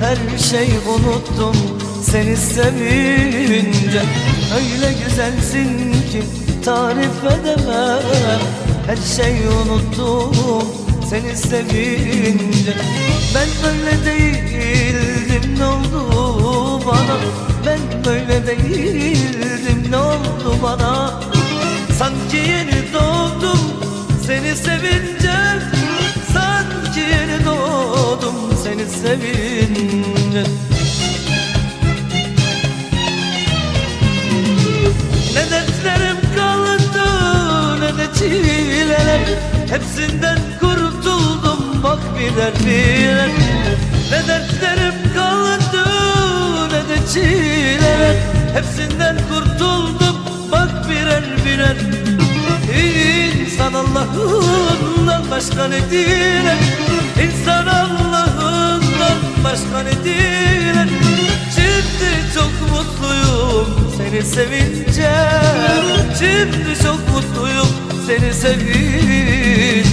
Her şeyi unuttum seni sevince. Öyle güzelsin ki tarif edemem. Her şeyi unuttum seni sevince. Ben böyle değildim ne oldu bana? Ben böyle değildim ne oldu bana? Sanki yeni doğdum seni sevince sevince. Ne dertlerim kaldı ne de çileler. Hepsinden kurtuldum bak birer birer Ne dertlerim kaldı ne de çileler. Hepsinden kurtuldum bak birer birer. İnsan Allah'ından başka ne diler? İnsan Allah'ından başka ne Şimdi çok mutluyum seni sevince. Şimdi çok mutluyum seni sevince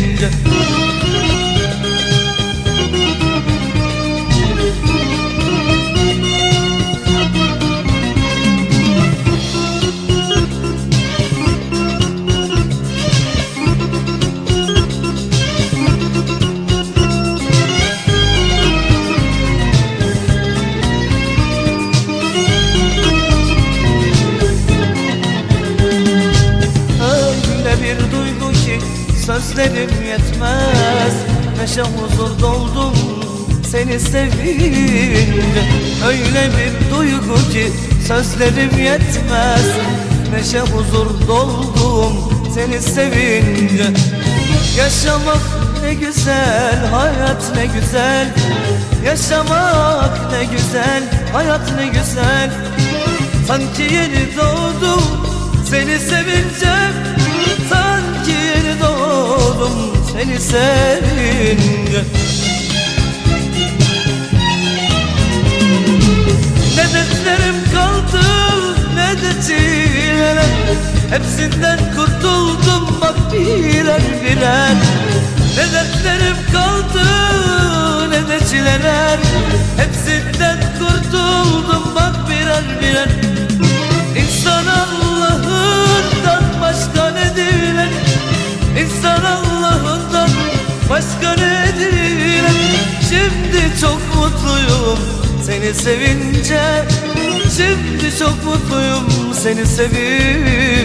sözlerim yetmez. Neşe huzur doldum seni sevince Öyle bir duygu ki sözlerim yetmez. Neşe huzur doldum seni sevince Yaşamak ne güzel, hayat ne güzel. Yaşamak ne güzel, hayat ne güzel. Sanki yeni doğdum seni sevince seni sevince. Ne kaldı ne Hepsinden kurtuldum bak birer birer. Ne kaldı ne Şimdi çok mutluyum seni sevince. Şimdi çok mutluyum seni sevince